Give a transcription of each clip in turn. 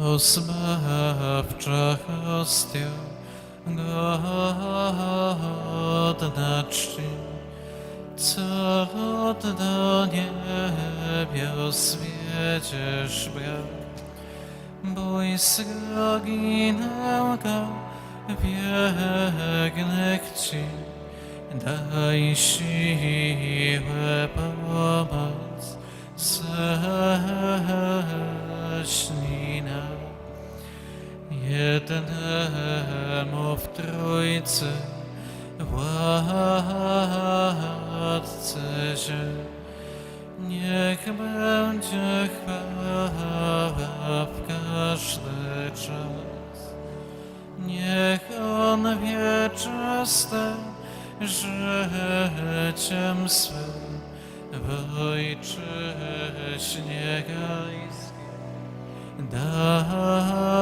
Osmawcza hostia, godna czci, co do niebios wiedziesz brak. Bój sroginę go, biegnę Ci, daj siłę pomoc, zaśnij Jednemu w Trójcy, Władcy Niech będzie chwała w każdy czas. Niech On wieczyste życiem swym w Ojczyźnie Gajskiej darzy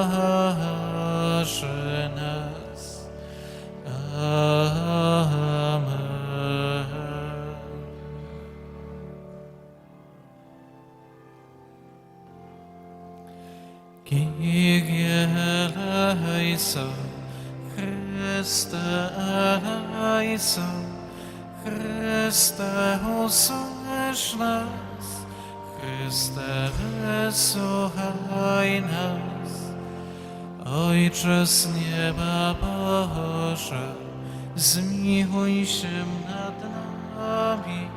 Chryste usłysz nas, Chryste wysłuchaj nas. Ojcze z nieba Boże, zmiłuj się nad nami,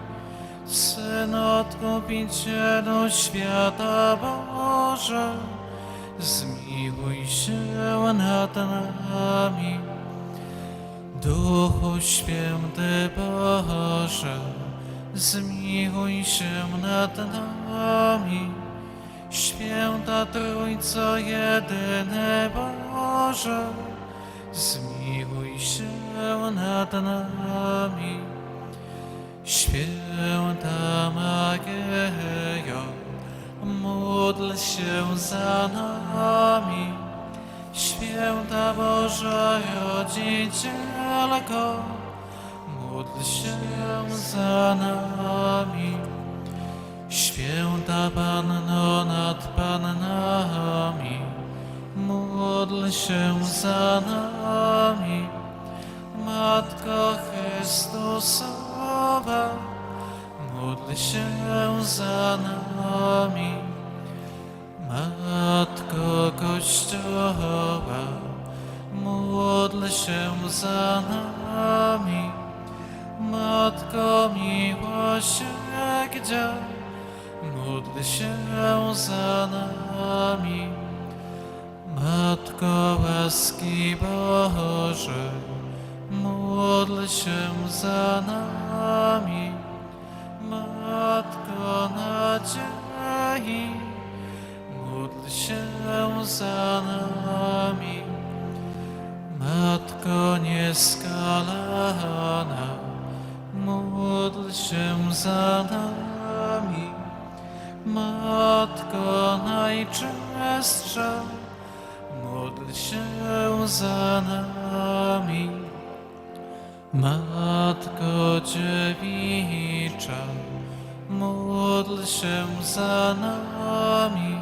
Syn Odkupicielu świata Boże, zmiłuj się nad nami. Duchu Święty Boże, zmiłuj się nad nami. Święta Trójco jedyny Boże, zmiłuj się nad nami. Święta Maryjo, módl się za nami. Rodzicielko, módl się za nami. Święta Panno nad Pannami, módl się za nami. Matko Chrystusowa, módl się za nami. Za nami. Matko miłosierdzia, módl się za nami. Matko łaski Boże, módl się za nami. Matko nadziei, za nami. Matko dziewicza, módl się za nami.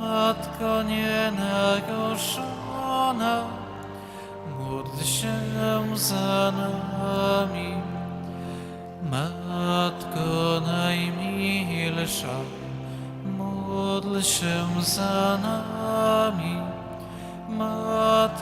Matko nienaruszona, módl się za nami. Matko najmilsza, módl się za nami. Matko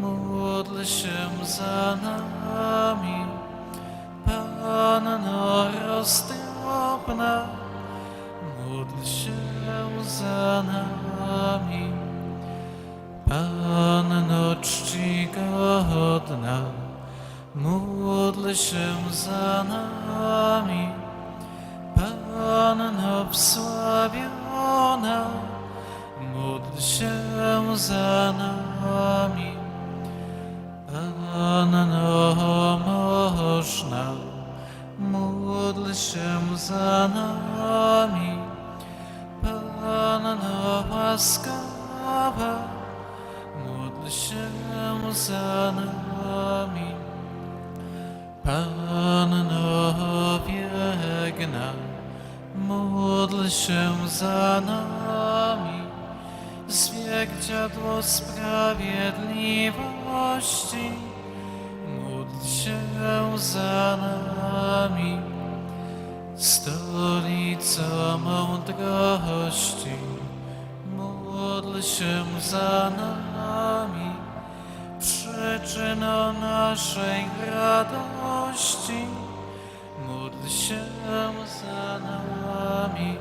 módl się za nami. Panno roztropna, módl się za nami. Panno czcigodna, módl się za nami. Panno wsławiona, módl się za nami. Panno można, módl się za nami. Panno łaskawa, módl się za nami. Panno biegna, módl się za nami. Zwierciadło sprawiedliwości, módl się za nami. Stolico mądrości, módl się za nami. Przyczyną naszej radości, módl się za nami.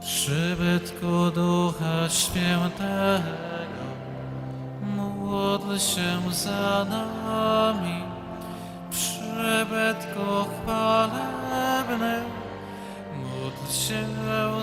Przybytku Ducha Świętego, módl się za nami.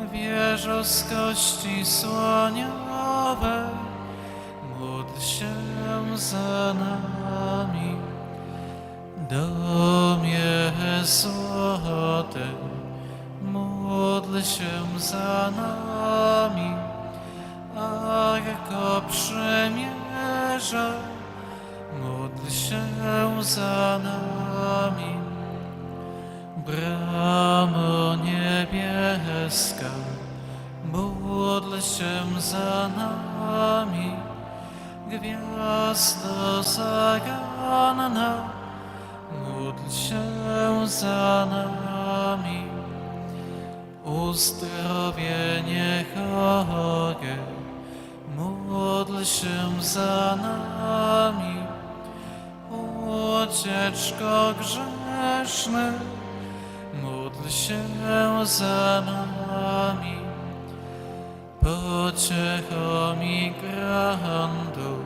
Wieżo z kości słoniowej, módl się za nami. Domie złoty, módl się za nami. Arko przymierza, módl się za nami. Bramo niebieska, módl się za nami. Gwiazdo zaganna, módl się za nami. Uzdrowienie chory, módl się za nami. Ucieczko grzeszny, módl się za nami. Pociecho migrantu,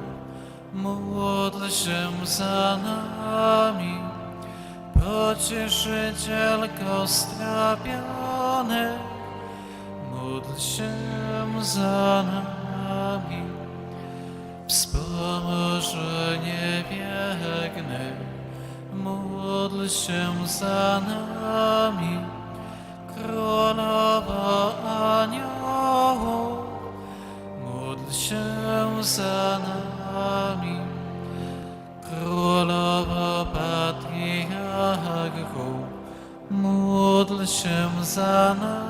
módl się za nami. Pocieszycielko strapiony, módl się za nami. Wspomożenie biegny, módl się za nami. Królowo aniołów, módl się za nami. Królowo patriarchów, módl się za nami.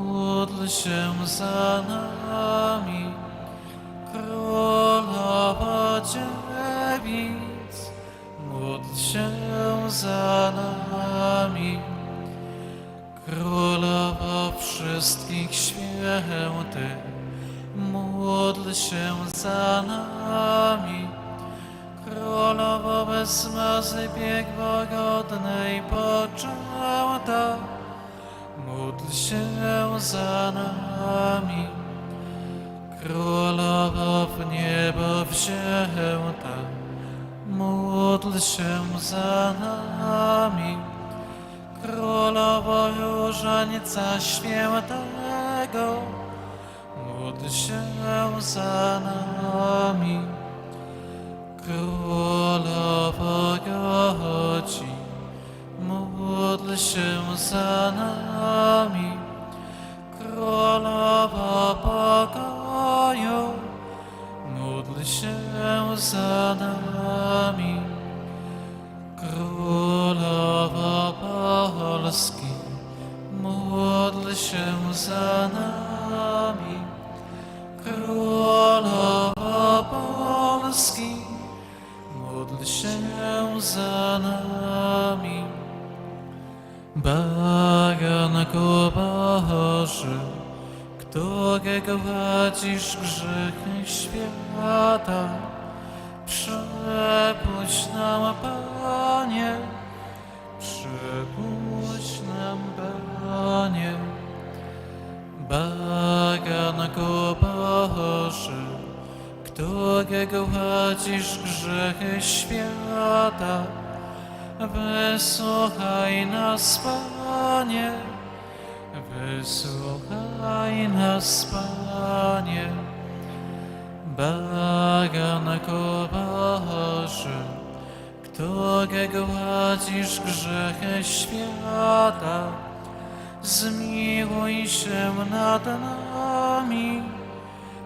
Módl się za nami. Królowo dziewic, módl się za nami. Królowo wszystkich świętych, módl się za nami. Królowo bez mazy bieg pogodnej poczęta, módl się za nami. Królowo w niebo wzięta, módl się za nami. Królowo Różańca Świętego, módl się za nami. Królowo się za nami, królowa pokoju, módl się za nami, królowa Polski, módl się za nami, królowa Polski, módl się za nami. Baranku Boży, którego gładzisz grzechy świata, przepuść nam, Panie, przepuść nam, Panie. Baranku Boży, którego gładzisz grzechy świata, wysłuchaj nas, Panie, wysłuchaj nas, Panie. Baranku Boży, którego gładzisz grzechy świata, zmiłuj się nad nami,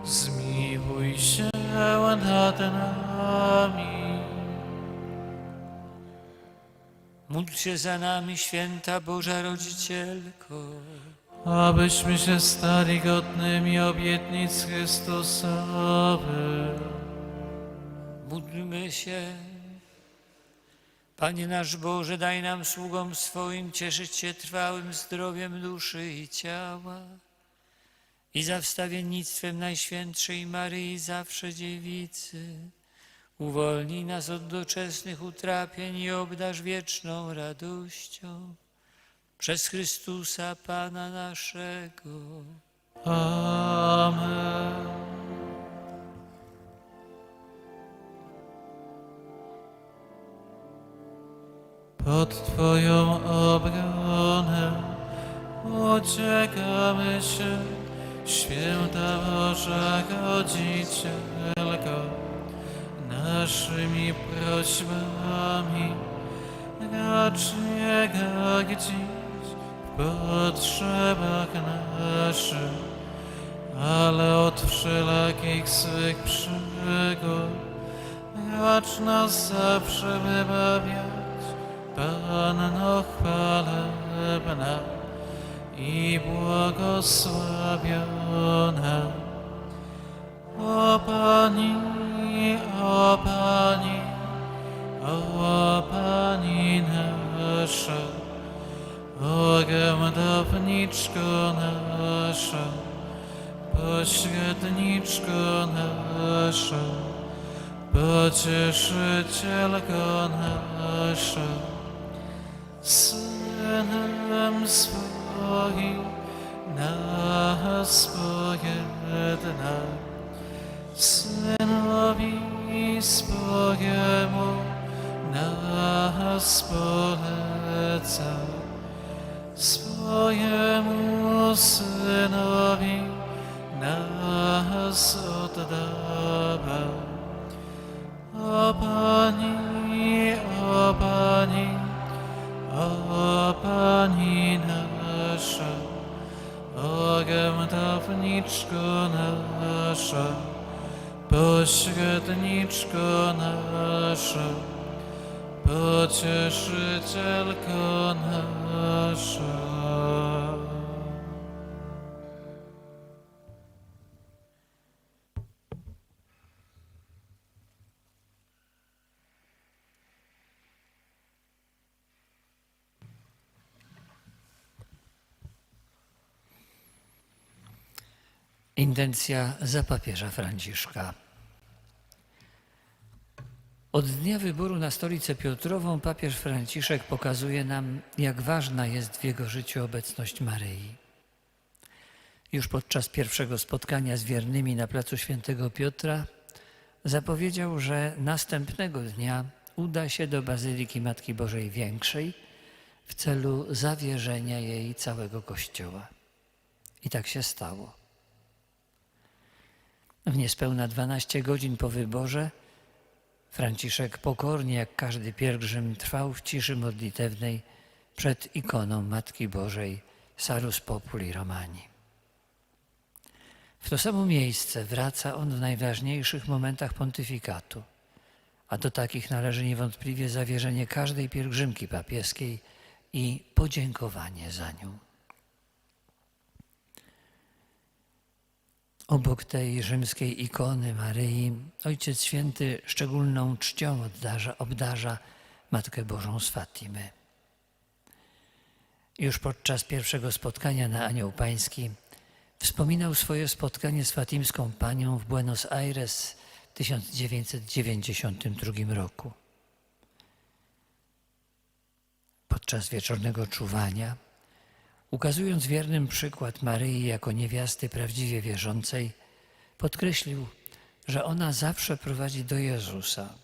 zmiłuj się nad nami. Módl się za nami, święta Boża Rodzicielko. Abyśmy się stali godnymi obietnic Chrystusowych. Módlmy się. Panie nasz Boże, daj nam sługom swoim cieszyć się trwałym zdrowiem duszy i ciała i za wstawiennictwem Najświętszej Maryi zawsze dziewicy. Uwolnij nas od doczesnych utrapień i obdarz wieczną radością. Przez Chrystusa Pana naszego. Amen. Pod Twoją obronę uciekamy się, święta Boża Rodzicielko, naszymi prośbami racz nie potrzebach naszych, ale od wszelakich swych przygód racz nas zawsze wybawiać, Panno chwalebna i błogosławiona. O Pani, pocieszycielko nasza, Synem Intencja za papieża Franciszka. Od dnia wyboru na stolicę Piotrową papież Franciszek pokazuje nam, jak ważna jest w jego życiu obecność Maryi. Już podczas pierwszego spotkania z wiernymi na placu Świętego Piotra zapowiedział, że następnego dnia uda się do Bazyliki Matki Bożej Większej w celu zawierzenia jej całego Kościoła. I tak się stało. W niespełna 12 godzin po wyborze Franciszek pokornie, jak każdy pielgrzym, trwał w ciszy modlitewnej przed ikoną Matki Bożej Salus Populi Romani. W to samo miejsce wraca on w najważniejszych momentach pontyfikatu – a do takich należy niewątpliwie zawierzenie każdej pielgrzymki papieskiej i podziękowanie za nią. Obok tej rzymskiej ikony Maryi Ojciec Święty szczególną czcią obdarza, obdarza Matkę Bożą z Fatimy. Już podczas pierwszego spotkania na Anioł Pański wspominał swoje spotkanie z Fatimską Panią w Buenos Aires w 1992 roku. Podczas wieczornego czuwania, ukazując wiernym przykład Maryi jako niewiasty prawdziwie wierzącej, podkreślił, że ona zawsze prowadzi do Jezusa.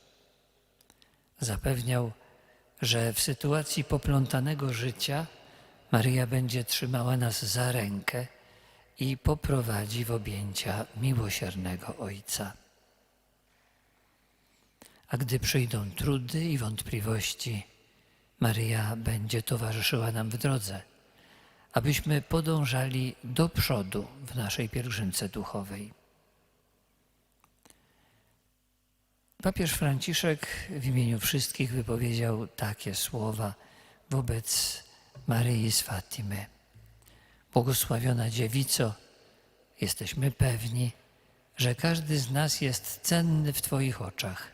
Zapewniał, że w sytuacji poplątanego życia Maryja będzie trzymała nas za rękę i poprowadzi w objęcia miłosiernego Ojca. A gdy przyjdą trudy i wątpliwości, Maryja będzie towarzyszyła nam w drodze, abyśmy podążali do przodu w naszej pielgrzymce duchowej. Papież Franciszek w imieniu wszystkich wypowiedział takie słowa wobec Maryi z Fatimy. Błogosławiona dziewico, jesteśmy pewni, że każdy z nas jest cenny w Twoich oczach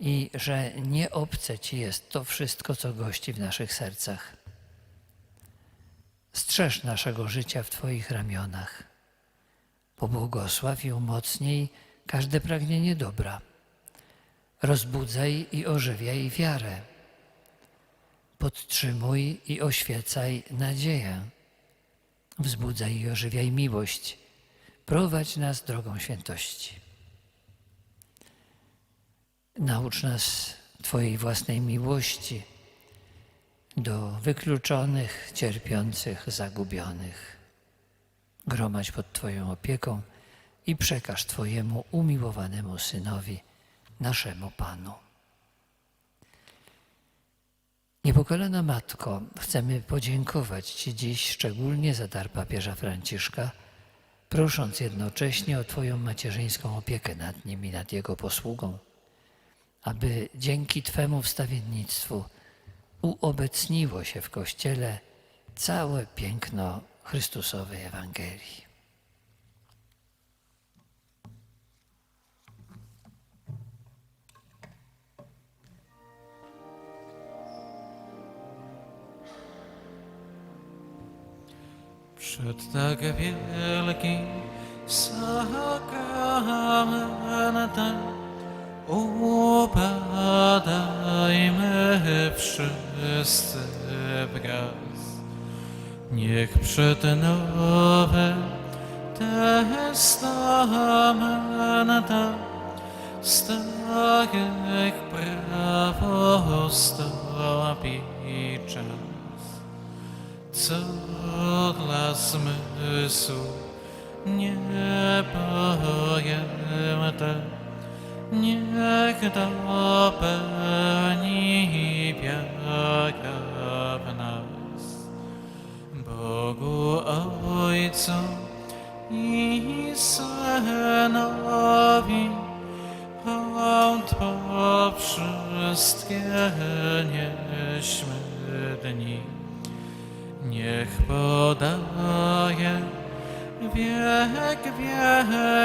i że nie obce Ci jest to wszystko, co gości w naszych sercach. Strzeż naszego życia w Twoich ramionach. Pobłogosław i umocnij każde pragnienie dobra. Rozbudzaj i ożywiaj wiarę. Podtrzymuj i oświecaj nadzieję. Wzbudzaj i ożywiaj miłość. Prowadź nas drogą świętości. Naucz nas Twojej własnej miłości do wykluczonych, cierpiących, zagubionych. Gromadź pod Twoją opieką i przekaż Twojemu umiłowanemu Synowi, naszemu Panu. Niepokalana Matko, chcemy podziękować Ci dziś szczególnie za dar papieża Franciszka, prosząc jednocześnie o Twoją macierzyńską opiekę nad nim i nad jego posługą, aby dzięki Twemu wstawiennictwu uobecniło się w Kościele całe piękno Chrystusowej Ewangelii. Przed tak wielkim sakramentem upadajmy wszyscy wraz. Niech przed nowym testamentem staje prawo stąpi czas co dla zmysłu niepojęte, niech dopełni wiara w nas. Bogu Ojcu i Synowi po wszystkie nieśmy dni. Niech podaje wiek wiekowi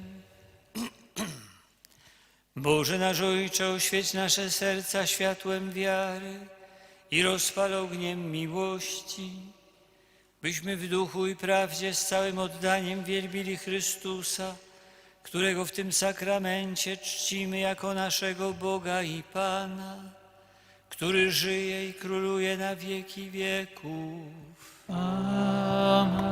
Boże nasz Ojcze, oświeć nasze serca światłem wiary i rozpal ogniem miłości, byśmy w duchu i prawdzie z całym oddaniem wielbili Chrystusa, którego w tym sakramencie czcimy jako naszego Boga i Pana, który żyje i króluje na wieki wieków. Amen.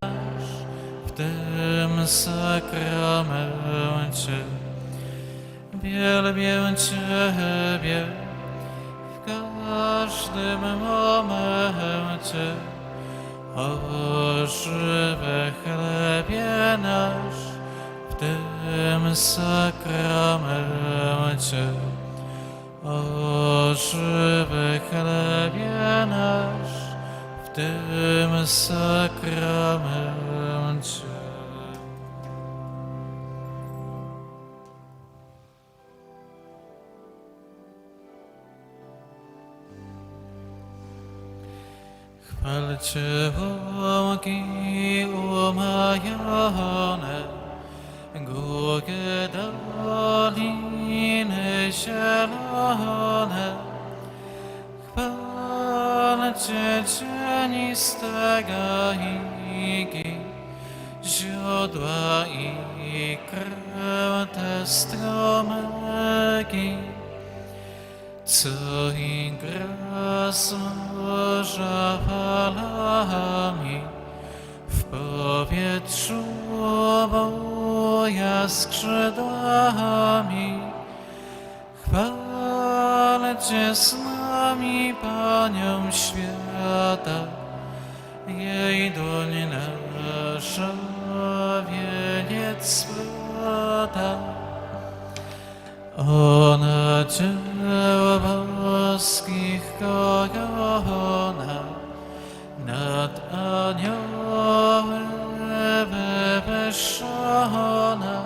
w tym sakramencie. Wielbię Ciebie w każdym momencie. O żywy chlebie nasz w tym sakramencie. O żywy chlebie nasz w tym sakramencie. Chwalcie łąki umajone, gługie doliny zielone. Chwalcie cieniste gajki, źródła i kręte stromyki. Co i falami, w powietrzu boja skrzydłami. Chwalcie z nami Panią świata, jej dłoń nasza wieniec splata. Ona dzieł boskich korona, nad aniołem wywyższona.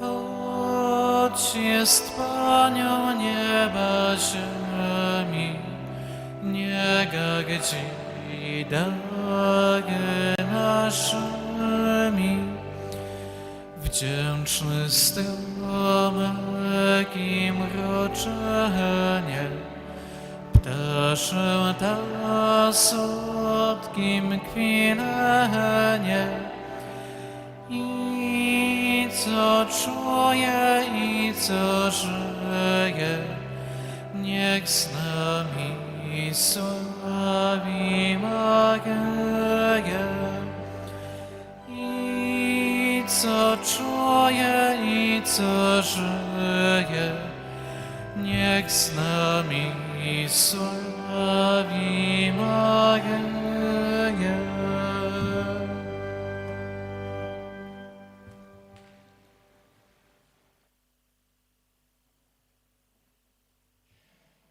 Choć jest Panią nieba ziemi, nie gardzi dary naszymi. Wdzięczny stromek i mroczenie, ptaszę ta słodkim kwilenie. I co czuje, i co żyje, niech z nami sławi Maryję. I co czuje, i co żyje, niech z nami sławi Maryję.